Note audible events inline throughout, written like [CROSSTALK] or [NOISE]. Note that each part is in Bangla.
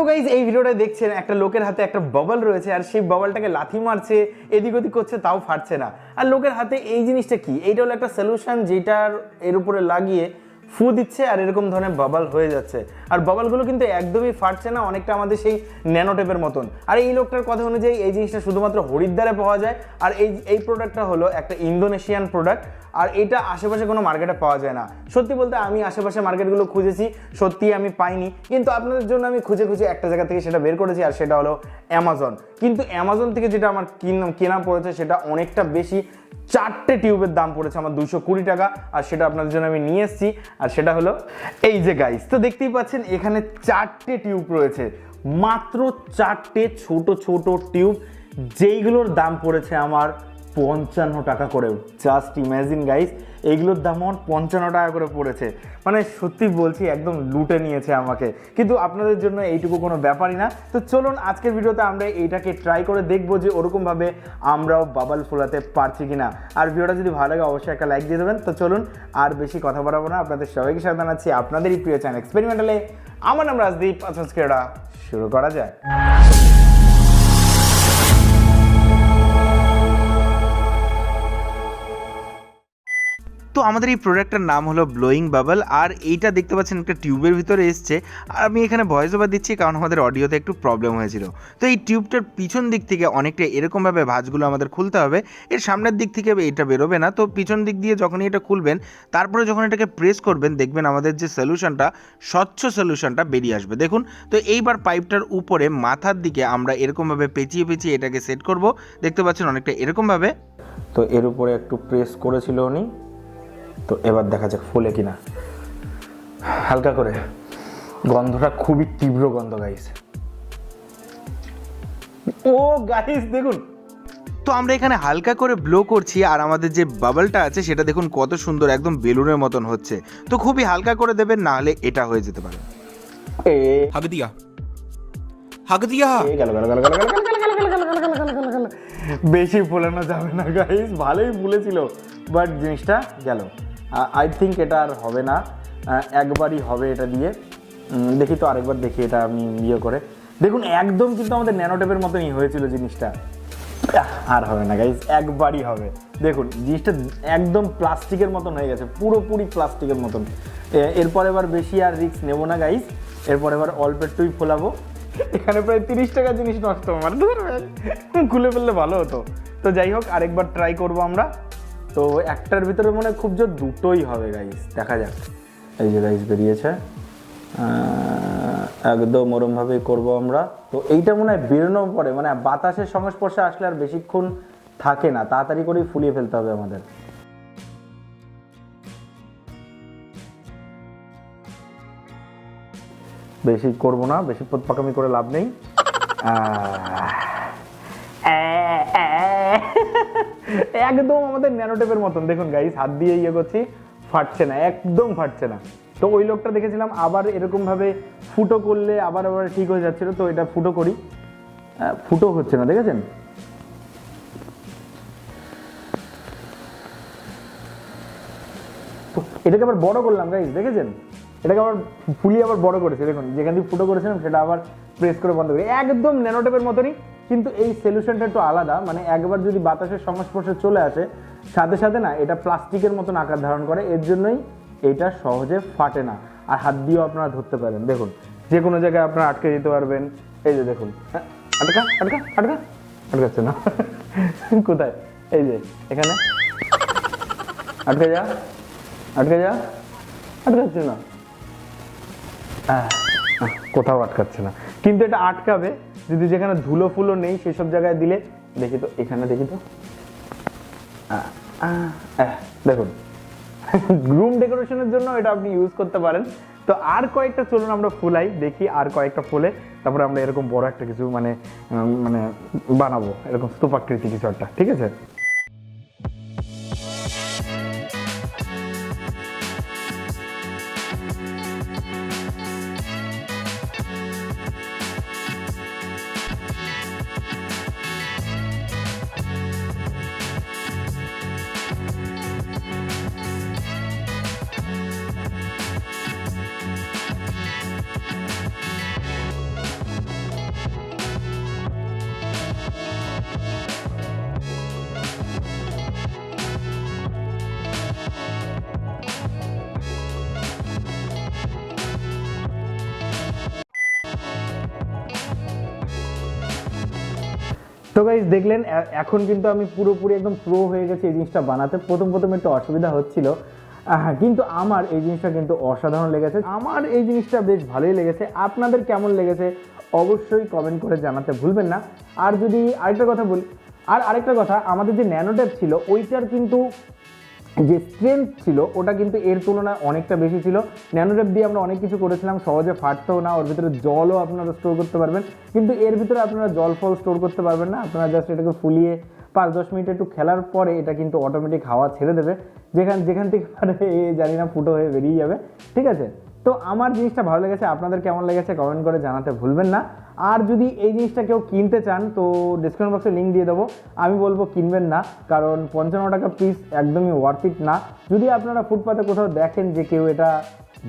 তো গাইজ এই ভিডিওটা দেখছেন, একটা লোকের হাতে একটা বাবল রয়েছে, আর সেই বাবলটাকে লাথি মারছে, এদিক ওদিক করছে, তাও ফাটছে না। আর লোকের হাতে এই জিনিসটা কি? এইটা হলো একটা সলিউশন যেটার এর উপরে লাগিয়ে ফু দিচ্ছে, আর এরকম ধরনের বাবল হয়ে যাচ্ছে। আর বাবলগুলো কিন্তু একদমই ফাটছে না, অনেকটা আমাদের সেই ন্যানোটেপের মতন। আর এই লোকটার কথা অনুযায়ী এই জিনিসটা শুধুমাত্র হরিদ্বারে পাওয়া যায়। আর এই এই প্রোডাক্টটা হলো একটা ইন্দোনেশিয়ান প্রোডাক্ট আর এটা আশেপাশে কোনো মার্কেটে পাওয়া যায় না। সত্যি বলতে আমি আশেপাশে মার্কেটগুলো খুঁজেছি, সত্যি আমি পাইনি। কিন্তু আপনাদের জন্য আমি খুঁজে খুঁজে একটা জায়গা থেকে সেটা বের করেছি, আর সেটা হলো অ্যামাজন কিন্তু অ্যামাজন থেকে যেটা আমার কিন- পড়েছে, সেটা অনেকটা বেশি। চারটে টিউবের দাম পড়েছে আমার দুশো কুড়ি টাকা, আর সেটা আপনাদের জন্য আমি নিয়ে এসেছি। আর সেটা হলো এই যে গাইস তো দেখতেই পাচ্ছেন এখানে চারটে টিউব রয়েছে। মাত্র চারটে ছোট ছোট টিউব, যেইগুলোর দাম পড়েছে আমার পঞ্চান্ন টাকা করে জাস্ট ইমাজিন গাইস এইগুলোর দাম আমার পঞ্চান্ন টাকা করে পড়েছে। মানে সত্যি বলছি, একদম লুটে নিয়েছে আমাকে। কিন্তু আপনাদের জন্য এইটুকু কোনো ব্যাপারই না। তো চলুন, আজকের ভিডিওতে আমরা এইটাকে ট্রাই করে দেখব যে ওরকমভাবে আমরাও বাবাল ফোলাতে পারছি কিনা। আর ভিডিওটা যদি ভালো লাগে, অবশ্যই একটা লাইক দিয়ে দেবেন। তো চলুন, আর বেশি কথা বাড়াবো না। আপনাদের সবাইকে সাথে জানাচ্ছি আপনাদেরই প্রিয় চ্যানেল এক্সপেরিমেন্টালে আমার নাম রাজদীপ, আজকের শুরু করা যায় তো আমাদের এই প্রোডাক্টটার নাম হলো ব্লোয়িং বাবল আর এইটা দেখতে পাচ্ছেন একটা টিউবের ভিতরে এসছে। আর আমি এখানে ভয়েস ওভার দিচ্ছি কারণ আমাদের অডিওতে একটু প্রবলেম হয়েছিল। তো এই টিউবটার পিছন দিক থেকে অনেকটা এরকমভাবে ভাঁজগুলো আমাদের খুলতে হবে। এর সামনের দিক থেকে এটা বেরোবে না। তো পিছন দিক দিয়ে যখনই এটা খুলবেন, তারপরে যখন এটাকে প্রেস করবেন, দেখবেন আমাদের যে সলিউশনটা স্বচ্ছ সলিউশনটা বেরিয়ে আসবে। দেখুন, তো এইবার পাইপটার উপরে মাথার দিকে আমরা এরকমভাবে পেঁচিয়ে পেঁচিয়ে এটাকে সেট করব। দেখতে পাচ্ছেন অনেকটা এরকমভাবে। তো এর উপরে একটু প্রেস করেছিল উনি। তো এবার দেখা যাক ফোলে কিনা হালকা করে গন্ধটা খুবই তীব্র গন্ধ গাইস ও গাইস দেখুন তো আমরা এখানে হালকা করে ব্লো করছি আর আমাদের যে বাবলটা আছে সেটা দেখুন কত সুন্দর একদম বেলুনের মতন হচ্ছে তো খুবই হালকা করে দেবেন না হলে এটা হয়ে যেতে পারে হাগ দিয়া হাগ দিয়া বেশি ফোলানো যাবে না গাইস ভালোই ফুলেছিল বাট জিনিসটা গেল আই থিঙ্ক এটা আর হবে না। একবারই হবে এটা দিয়ে। দেখি তো আরেকবার দেখি এটা আমি ইয়ে করে। দেখুন, একদম কিন্তু আমাদের ন্যানোটেপের মতনই হয়েছিল জিনিসটা। আর হবে না গাইস একবারই হবে। দেখুন, জিনিসটা একদম প্লাস্টিকের মতন হয়ে গেছে, পুরোপুরি প্লাস্টিকের মতন। এরপর এবার বেশি আর রিস্ক নেব না গাইস এরপর এবার অল্প একটুই ফোলাবো। এখানে প্রায় তিরিশ টাকা জিনিস নষ্ট আমার খুলে ফেললে ভালো হতো। তো যাই হোক, আরেকবার ট্রাই করব আমরা। তো একটার ভিতরে মনে খুব জোর দুটোই হবে গাইস দেখা যাক। এই যে গাইস বেরিয়েছে। একদম ওরমভাবেই করব আমরা। তো এইটা মনে হয় বেরোনোর পরে মানে বাতাসের সংস্পর্শে আসলে আর বেশিক্ষণ থাকে না। তাড়াতাড়ি করেই ফুলিয়ে ফেলতে হবে আমাদের। বেশি করব না, বেশি পাকামি করে লাভ নেই। [LAUGHS] একদম আমাদের ন্যানোটেপের মতন। দেখুন গাইস হাত দিয়ে ইয়ে করছি ফাটছে না, একদম ফাটছে না। তো ওই লোকটা দেখেছিলাম, আবার এরকম ভাবে ফুটো করলে আবার আবার ঠিক হয়ে যাচ্ছিল, তো এটা ফুটো করি। ফুটো হচ্ছে না, দেখেছেন? এটাকে আবার বড় করলাম গাইস দেখেছেন? এটাকে আবার ফুলিয়ে আবার বড় করেছে। দেখুন, যেখান দিয়ে ফুটো করেছিলাম, সেটা আবার প্রেস করে বন্ধ করি। একদম ন্যানোটেপের মতনই। কিন্তু এই সলিউশনটা একটু আলাদা। মানে একবার যদি বাতাসের সংস্পর্শে চলে আসে সাথে সাথে না এটা প্লাস্টিকের মতন আকার ধারণ করে এর জন্যই এটা সহজে ফাটে না। আর হাত দিয়েও আপনারা ধরতে পারেন। দেখুন যে কোনো জায়গায় আপনারা আটকে দিতে পারবেন। এই যে দেখুন হ্যাঁ, আটকা আটকা আটকা। আটকাচ্ছে না। [LAUGHS] কোথায়? এই যে এখানে। আটকে যা আটকে যা। আটকাচ্ছে না। আহ, কোথাও আটকাচ্ছে না। কিন্তু এটা আটকাবে। যদি যেখানে ধুলো ফুলো নেই সেসব জায়গায় দিলে, দেখি তো, এখানে দেখি তো। দেখুন। [LAUGHS] রুম ডেকোরেশনের জন্য এটা আপনি ইউজ করতে পারেন। তো আর কয়েকটা চলুন আমরা ফুলাই, দেখি আর কয়েকটা ফুলে, তারপরে আমরা এরকম বড় একটা কিছু মানে মানে বানাবো, এরকম স্তূপাকৃতি কিছু একটা, ঠিক আছে? তো গাইজ দেখলেন এখন কিন্তু আমি পুরোপুরি একদম প্রো হয়ে গেছি এই জিনিসটা বানাতে। প্রথম প্রথম একটু অসুবিধা হচ্ছিল। হ্যাঁ কিন্তু আমার এই জিনিসটা কিন্তু অসাধারণ লেগেছে। আমার এই জিনিসটা বেশ ভালোই লেগেছে। আপনাদের কেমন লেগেছে অবশ্যই কমেন্ট করে জানাতে ভুলবেন না। আর যদি আরেকটা কথা বলি, আর আরেকটা কথা, আমাদের যে ন্যানোটেপ ছিল, ওইটার কিন্তু যে স্ট্রেংথ ছিল, ওটা কিন্তু এর তুলনায় অনেকটা বেশি ছিল। ন্যানোটেপ দিয়ে আমরা অনেক কিছু করেছিলাম, সহজে ফাটতেও না, ওর ভিতরে জলও আপনারা স্টোর করতে পারবেন। কিন্তু এর ভিতরে আপনারা জল ফল স্টোর করতে পারবেন না, আপনারা জাস্ট এটাকে ফুলিয়ে পাঁচ দশ মিনিট একটু খেলার পরে এটা কিন্তু অটোমেটিক হাওয়া ছেড়ে দেবে। যেখান যেখান থেকে এ জানি না ফুটো হয়ে বেরিয়ে যাবে। ঠিক আছে? তো আমার জিনিসটা ভালো লেগেছে, আপনাদের কেমন লেগেছে কমেন্ট করে জানাতে ভুলবেন না। আর যদি এই জিনিসটা কেউ কিনতে চান, তো ডিসক্রিপশন বক্সে লিঙ্ক দিয়ে দেবো। আমি বলব কিনবেন না, কারণ পঞ্চান্ন টাকা পিস একদমই ওয়ার্থ ইট না। যদি আপনারা ফুটপাতে কোথাও দেখেন যে কেউ এটা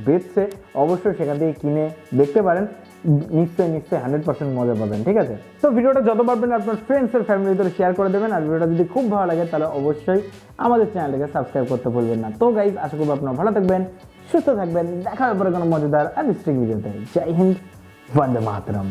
বেচছে, অবশ্যই সেখান থেকে কিনে দেখতে পারেন। নিশ্চয়ই নিশ্চয়ই হান্ড্রেড পার্সেন্ট মজা পাবেন, ঠিক আছে? তো ভিডিওটা যত পারবেন আপনার ফ্রেন্ডস এর ফ্যামিলির ভিতরে শেয়ার করে দেবেন। আর ভিডিওটা যদি খুব ভালো লাগে, তাহলে অবশ্যই আমাদের চ্যানেলটাকে সাবস্ক্রাইব করতে ভুলবেন না। তো গাইজ আশা করব আপনারা ভালো থাকবেন। সুস্থ থাকবেন দেখা হবে পরে কোনো মজাদার আর স্ট্রিক ভিডিওতে। জয় হিন্দ বন্দে মাতরম।